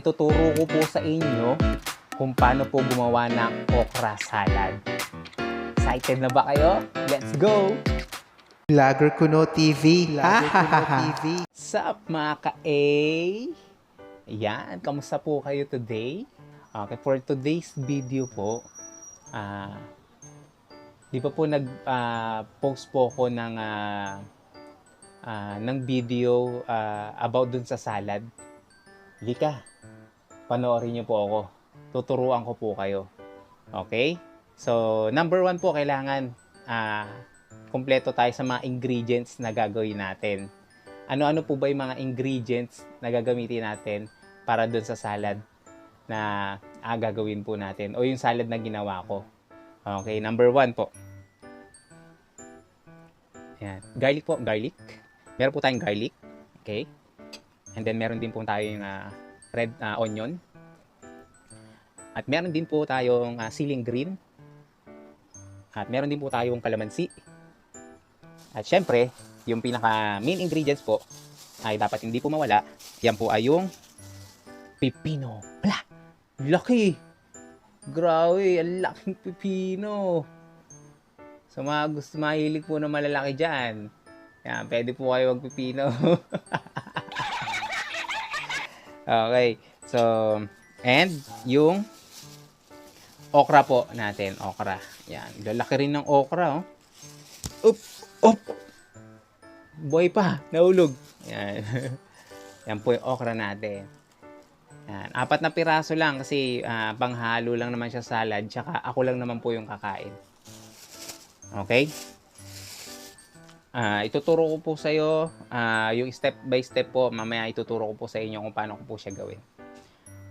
Ituturo ko po sa inyo kung paano po gumawa ng okra salad. Excited na ba kayo? Let's go! Vlogger Kuno TV. TV. Sup mga ka-A? Ayan, kamusta po kayo today? Okay, for today's video po, ah, di pa po nag-post po ko ng, ah, ah, ng video ah, about dun sa salad. Lika, panoorin niyo po ako. Tuturuan ko po kayo. Okay? So, number one po, kailangan ah, kumpleto tayo sa mga ingredients na gagawin natin ano-ano po ba yung mga ingredients na gagamitin natin para doon sa salad na ah, gagawin po natin o yung salad na ginawa ko. Okay, number one po. Ayan. Garlic po, garlic. Meron po tayong garlic. Okay. And then meron din po tayong ah, red ah, onion. At meron din po tayong ah, ceiling green. At meron din po tayong kalamansi. At syempre, yung pinaka main ingredients po ay dapat hindi po mawala. Yan po ay yung pipino. Ala! Laki! Grabe, ang laking pipino. Sa mga gusto mahilig po na malalaki dyan, yan, pwede po kayo magpipino. okay, so, and yung okra po natin, okra. Yan, lalaki rin ng okra, oh. Up! Up! Boy pa, nahulog. Yan. Yan po yung okra natin. Yan. Apat na piraso lang kasi ah, panghalo lang naman siya salad. Tsaka ako lang naman po yung kakain. Okay? Ah, ituturo ko po sa iyo yung step by step po. Mamaya ituturo ko po sa inyo kung paano ko po siya gawin.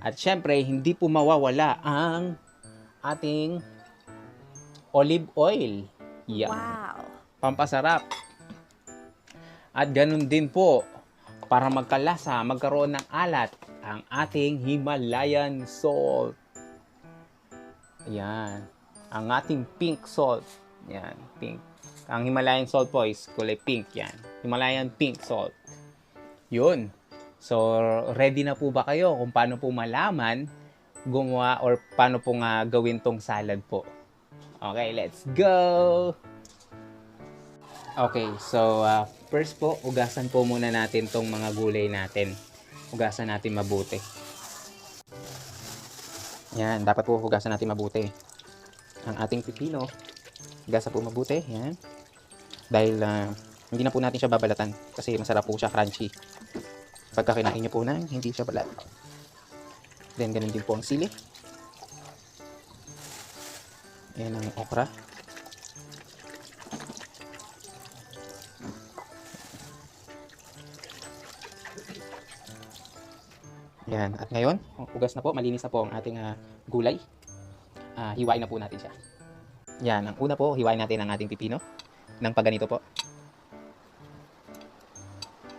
At syempre, hindi po mawawala ang ating olive oil. Yan Wow. pampasarap. At ganun din po, para magkalasa, magkaroon ng alat, ang ating Himalayan salt. Ayan. Ang ating pink salt. Yan, pink. Ang Himalayan salt po is kulay pink yan. Himalayan pink salt. Yun. So, ready na po ba kayo kung paano po malaman gumawa or paano po nga gawin tong salad po? Okay, let's go! Okay, so uh, first po, ugasan po muna natin tong mga gulay natin. Ugasan natin mabuti. Yan, dapat po hugasan natin mabuti. Ang ating pipino, hugasan po mabuti. Yan. Dahil uh, hindi na po natin siya babalatan kasi masarap po siya, crunchy. Pagka kinain niyo po na, hindi siya balat. Then, ganun din po ang sili. Yan ang okra. Yan. At ngayon, ugas na po, malinis na po ang ating ah, gulay. Ah, hiwain na po natin siya. Yan. Ang una po, hiwain natin ang ating pipino. Nang pagganito po.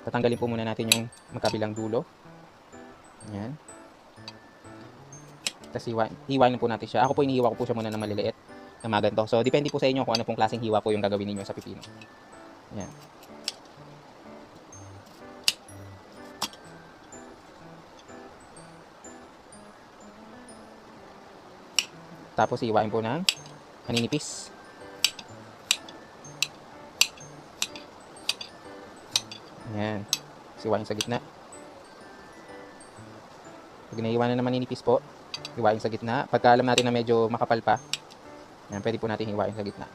Tatanggalin po muna natin yung magkabilang dulo. Yan. Tapos hiwain, hiwain po natin siya. Ako po inihiwa ko po siya muna ng maliliit na mga ganito. So, depende po sa inyo kung ano pong klaseng hiwa po yung gagawin ninyo sa pipino. Yan. Tapos iwain po ng maninipis. Yan. Siwain sa gitna. Pag naiwanan na maninipis po, iwain sa gitna. Pagka alam natin na medyo makapal pa, yan, pwede po natin iwain sa gitna.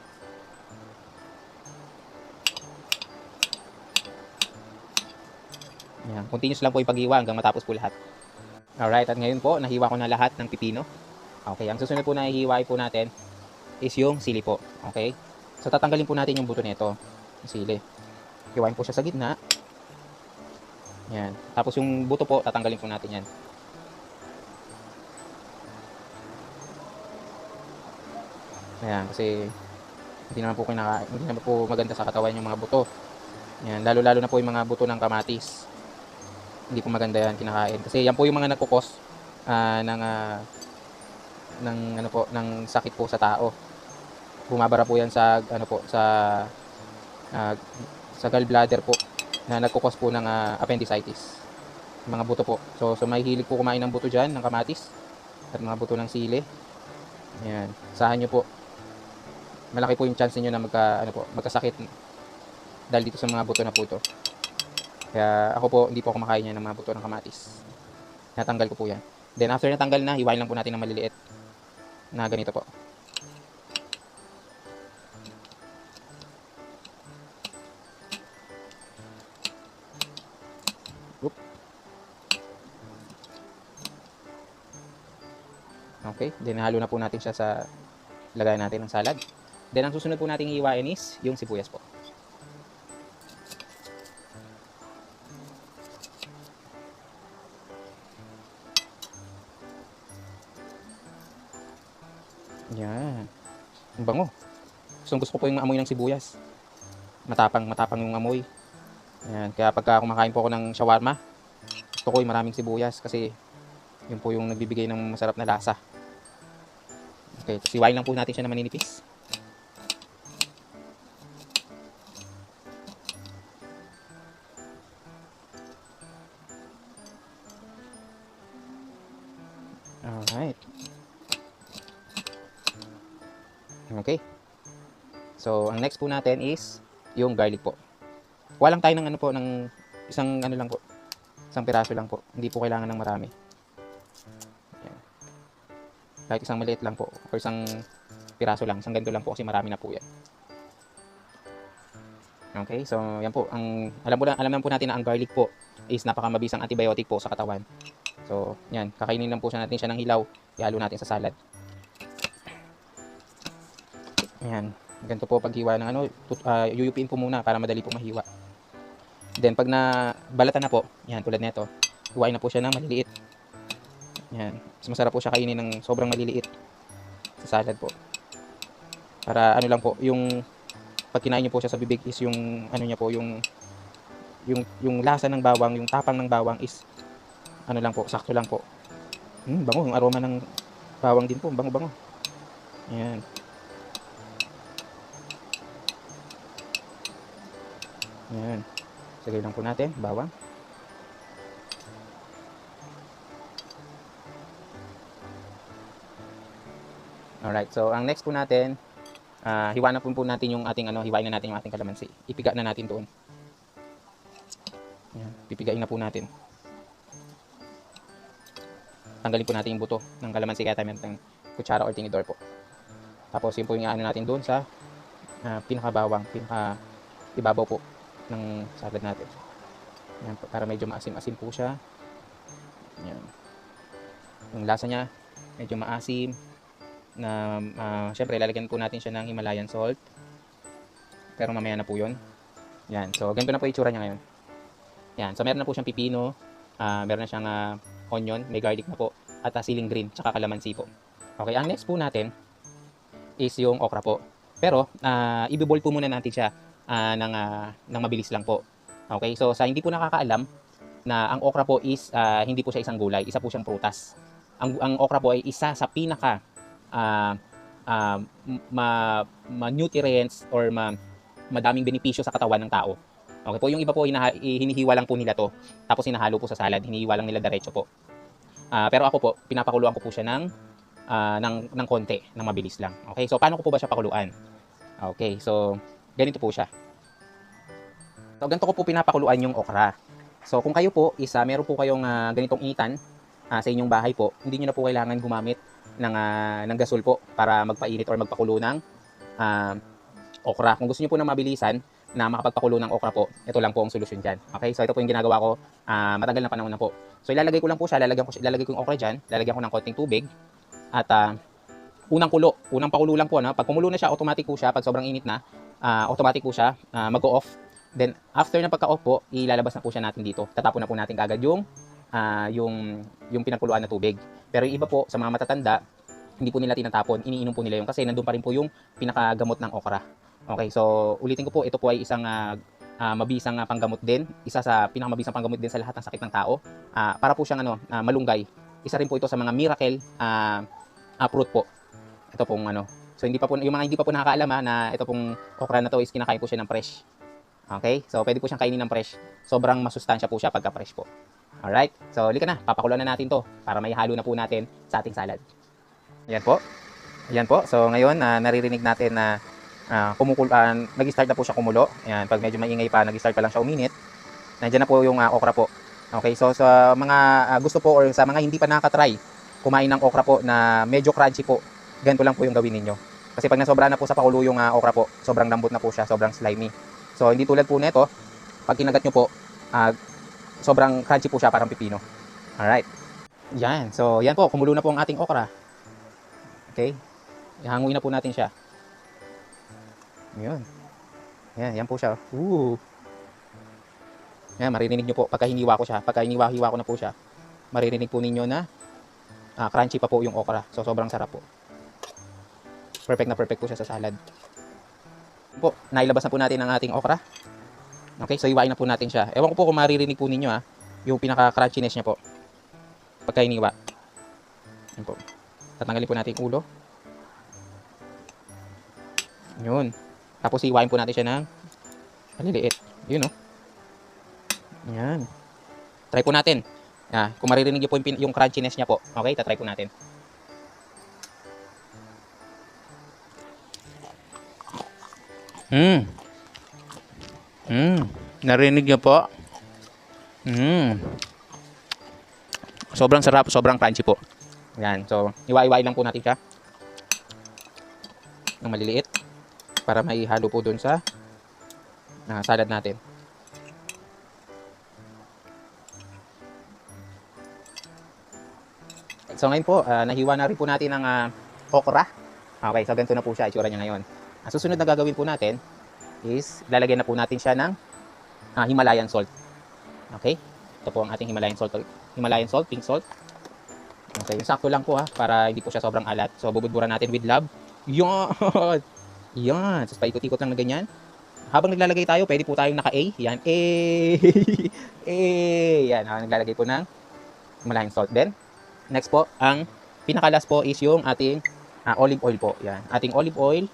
Yan. Continuous lang po yung pag-iwa hanggang matapos po lahat. Alright, at ngayon po, nahiwa ko na lahat ng pipino. Okay, ang susunod po na hihiwain po natin is yung sili po. Okay? So, tatanggalin po natin yung buto nito. Yung sili. Hiwain po siya sa gitna. Yan. Tapos yung buto po, tatanggalin po natin yan. Ayan, kasi hindi naman po kinaka hindi naman po maganda sa katawan yung mga buto. Yan, lalo-lalo na po yung mga buto ng kamatis. Hindi po maganda yan kinakain kasi yan po yung mga nagkukos ah, ng ah, ng ano po ng sakit po sa tao. Bumabara po yan sa ano po sa ah, sa gallbladder po na nagkukos po ng ah, appendicitis. Mga buto po. So, so may hilig po kumain ng buto dyan, ng kamatis. At mga buto ng sili. Ayan. Sahan nyo po. Malaki po yung chance niyo na magka, ano po, magkasakit dahil dito sa mga buto na po ito. Kaya ako po, hindi po ako kumakain yan ng mga buto ng kamatis. Natanggal ko po yan. Then after natanggal na, hiwain lang po natin ng maliliit na ganito po. Okay, then halo na po natin siya sa lagay natin ng salad. Then ang susunod po nating hiwain is yung sibuyas po. Yan. Ang bango. Gusto, gusto ko po yung amoy ng sibuyas. Matapang, matapang yung amoy. Yan. Kaya pagka kumakain po ako ng shawarma, gusto ko yung maraming sibuyas kasi yun po yung nagbibigay ng masarap na lasa. Okay, tapos iwain lang po natin siya na maninipis. Alright. Okay. So, ang next po natin is yung garlic po. Walang tayo ng ano po, ng isang ano lang po. Isang piraso lang po. Hindi po kailangan ng marami. Kahit isang maliit lang po. Or isang piraso lang. Isang ganito lang po kasi marami na po yan. Okay, so yan po. Ang, alam, po na, alam naman po natin na ang garlic po is napakamabisang antibiotic po sa katawan. So, yan. Kakainin lang po siya natin siya ng hilaw. Ihalo natin sa salad. Ayan. Ganito po paghiwa ng ano, tut, uh, yuyupin po muna para madali po mahiwa. Then pag na balatan na po, yan tulad nito, hiwain na po siya ng maliliit. Yan. Mas masarap po siya kainin ng sobrang maliliit sa salad po. Para ano lang po, yung pag kinain niyo po siya sa bibig is yung ano niya po, yung yung yung lasa ng bawang, yung tapang ng bawang is ano lang po, sakto lang po. Hmm, bango, yung aroma ng bawang din po, bango-bango. Yan. Yan. Sagay lang po natin, bawang. Alright, so ang next po natin, uh, hiwa na po, po natin yung ating ano, hiwain na natin yung ating kalamansi. Ipiga na natin doon. Yan, pipigain na po natin. Tanggalin po natin yung buto ng kalamansi kaya tayo ng kutsara or tinidor po. Tapos yun po yung ano natin doon sa uh, pinakabawang, pinaka ibabaw po ng salad natin. Yan, para medyo maasim-asim po siya. Yan. Yung lasa niya, medyo maasim. Na, uh, syempre, lalagyan po natin siya ng Himalayan salt. Pero mamaya na po yun. Yan. So, ganito na po itsura niya ngayon. Yan. So, meron na po siyang pipino. Uh, meron na siyang uh, onion. May garlic na po. At uh, siling green. Tsaka kalamansi po. Okay. Ang next po natin is yung okra po. Pero, uh, ibibol po muna natin siya uh, ng, uh, ng mabilis lang po. Okay, so sa hindi po nakakaalam na ang okra po is uh, hindi po siya isang gulay, isa po siyang prutas. Ang, ang okra po ay isa sa pinaka uh, uh, ma, ma nutrients or ma, madaming benepisyo sa katawan ng tao. Okay po, yung iba po hinihiwa lang po nila to, tapos hinahalo po sa salad, hinihiwa lang nila diretso po. Uh, pero ako po, pinapakuluan ko po siya ng, uh, ng, ng konti, ng mabilis lang. Okay, so paano ko po ba siya pakuluan? Okay, so ganito po siya. So, ganito ko po pinapakuluan yung okra. So, kung kayo po, isa, meron po kayong uh, ganitong initan uh, sa inyong bahay po, hindi nyo na po kailangan gumamit ng, uh, ng gasol po para magpainit or magpakulo ng uh, okra. Kung gusto nyo po na mabilisan na makapagpakulo ng okra po, ito lang po ang solusyon dyan. Okay, so ito po yung ginagawa ko uh, matagal na panahon na po. So, ilalagay ko lang po siya, lalagyan ko, ilalagay ko yung okra dyan, lalagyan ko ng konting tubig, at uh, unang kulo, unang pakulo lang po. No? Pag kumulo na siya, automatic po siya, pag sobrang init na, uh, automatic po siya, uh, mag-off. Then, after na pagka-off po, ilalabas na po siya natin dito. Tatapon na po natin kagad yung, uh, yung, yung pinagkuluan na tubig. Pero yung iba po, sa mga matatanda, hindi po nila tinatapon, iniinom po nila yung kasi nandun pa rin po yung pinakagamot ng okra. Okay, so ulitin ko po, ito po ay isang uh, uh, mabisang uh, panggamot din, isa sa pinakamabisang panggamot din sa lahat ng sakit ng tao. Uh, para po siyang ano, uh, malunggay. Isa rin po ito sa mga miracle uh, uh, fruit po. Ito pong ano, So hindi pa po yung mga hindi pa po nakakaalam ha, na ito pong okra na to is kinakain po siya ng fresh. Okay? So, pwede po siyang kainin ng fresh. Sobrang masustansya po siya pagka fresh po. Alright? So, halika na. Papakuloan na natin to para may halo na po natin sa ating salad. Yan po. Yan po. So, ngayon, ah, naririnig natin na uh, kumukul ah, nag-start na po siya kumulo. Ayan, pag medyo maingay pa, nag-start pa lang siya uminit. Nandiyan na po yung ah, okra po. Okay, so sa mga ah, gusto po or sa mga hindi pa nakaka-try kumain ng okra po na medyo crunchy po, ganito lang po yung gawin ninyo. Kasi pag nasobra na po sa pakulo yung ah, okra po, sobrang lambot na po siya, sobrang slimy. So, hindi tulad po nito, pag kinagat nyo po, ah, sobrang crunchy po siya, parang pipino. Alright. Yan. So, yan po, kumulo na po ang ating okra. Okay. Ihanguin na po natin siya. Yun. Yan, yan po siya. Ooh. Yan, maririnig nyo po pagka hiniwa ko siya. Pagka hiniwa-hiwa ko na po siya, maririnig po ninyo na ah, crunchy pa po yung okra. So, sobrang sarap po. Perfect na perfect po siya sa salad. Po, nailabas na po natin ang ating okra. Okay, so iwain na po natin siya. Ewan ko po kung maririnig po ninyo ah, yung pinaka-crunchiness niya po. Pagka hiniwa. Yan po. Tatanggalin po natin yung ulo. Yun. Tapos iwain po natin siya ng maliliit. Yun oh. Yan. Try po natin. Ah, kung maririnig niyo po yung, yung crunchiness niya po. Okay, tatry po natin. Mm. Mm. Narinig niyo po? Mm. Sobrang sarap, sobrang crunchy po. Yan. So, iwa-iwain lang po natin siya. Ng maliliit. Para may halo po dun sa ah, salad natin. So ngayon po, ah, nahiwa na rin po natin ang ah, okra. Okay, so ganito na po siya, itsura niya ngayon. Ang susunod na gagawin po natin is lalagyan na po natin siya ng ah, Himalayan salt. Okay? Ito po ang ating Himalayan salt. Himalayan salt, pink salt. Okay, sakto lang po ha, para hindi po siya sobrang alat. So bubudburan natin with love. Yan! Yan! Tapos paikot-ikot lang na ganyan. Habang naglalagay tayo, pwede po tayong naka-A. Yan. A! A! Yan. Ah, naglalagay po ng Himalayan salt. Then, next po, ang pinakalas po is yung ating ah, olive oil po. Yan. Ating olive oil.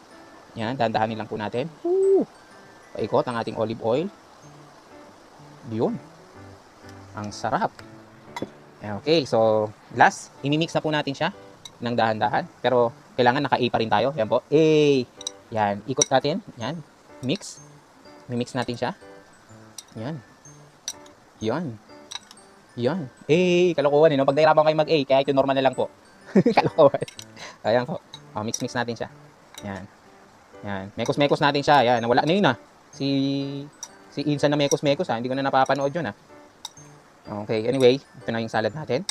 Yan, dahan-dahanin lang po natin. Woo! Paikot ang ating olive oil. Yun. Ang sarap. Okay, so last, imimix na po natin siya ng dahan-dahan. Pero kailangan naka-A pa rin tayo. Yan po. A. Yan, ikot natin. Yan. Mix. Mimix natin siya. Yan. Yan. Yan. Eh, kalokohan eh. No? Pag nahirapan kayo mag-A, kaya ito normal na lang po. kalokohan. Ayan po. Oh, mix-mix natin siya. Yan. Yan. Mekos-mekos natin siya. Yan. Wala na yun ah. Si si Insan na mekos-mekos ah. Hindi ko na napapanood yun ah. Okay. Anyway, ito na yung salad natin.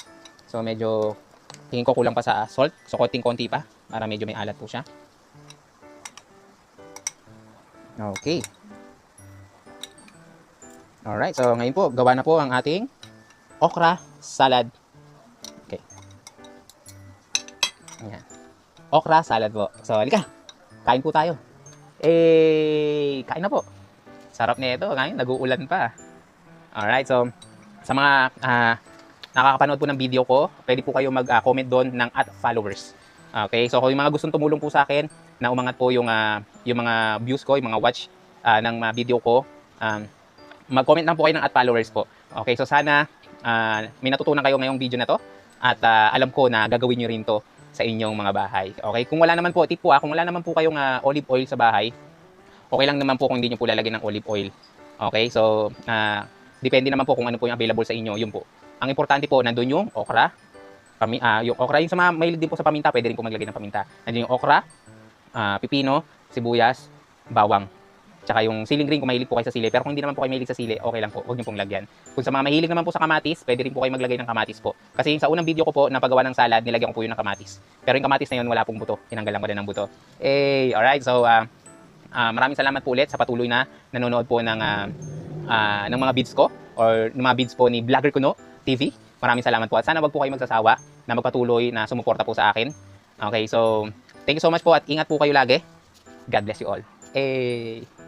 So, medyo tingin ko kulang pa sa salt. So, konting-konti pa. Para medyo may alat po siya. Okay. Alright. So, ngayon po, gawa na po ang ating okra salad. Okay. Ayan. Okra salad po. So, halika. Kain po tayo. Eh, kain na po. Sarap na ito. Ngayon, nag-uulan pa. Alright, so, sa mga ah, nakakapanood po ng video ko, pwede po kayo mag-comment doon ng at followers. Okay, so kung yung mga gustong tumulong po sa akin, na umangat po yung, ah, yung mga views ko, yung mga watch ah, ng mga video ko, um, mag-comment lang po kayo ng at followers po. Okay, so sana ah, may natutunan kayo ngayong video na to at ah, alam ko na gagawin nyo rin to sa inyong mga bahay. Okay, kung wala naman po, tip po ah, kung wala naman po kayong ah, olive oil sa bahay, okay lang naman po kung hindi nyo po lalagyan ng olive oil. Okay, so ah, depende naman po kung ano po yung available sa inyo, yun po. Ang importante po, nandun yung okra, pami, ah, yung okra, yung sa mga mahilig din po sa paminta, pwede rin po maglagay ng paminta. Nandun yung okra, ah, pipino, sibuyas, bawang. Tsaka yung siling green kung mahilig po kayo sa sili. Pero kung hindi naman po kayo mahilig sa sili, okay lang po. Huwag niyo pong lagyan. Kung sa mga mahilig naman po sa kamatis, pwede rin po kayo maglagay ng kamatis po. Kasi sa unang video ko po, na paggawa ng salad, nilagyan ko po yun ng kamatis. Pero yung kamatis na yun, wala pong buto. Tinanggalan ko na ng buto. Eh, alright. So, ah, ah, maraming salamat po ulit sa patuloy na nanonood po ng, ah, ah, ng mga vids ko or ng mga vids po ni Vlogger Kuno TV. Maraming salamat po at sana wag po kayo magsasawa na magpatuloy na sumuporta po sa akin. Okay, so thank you so much po at ingat po kayo lagi. God bless you all. Eh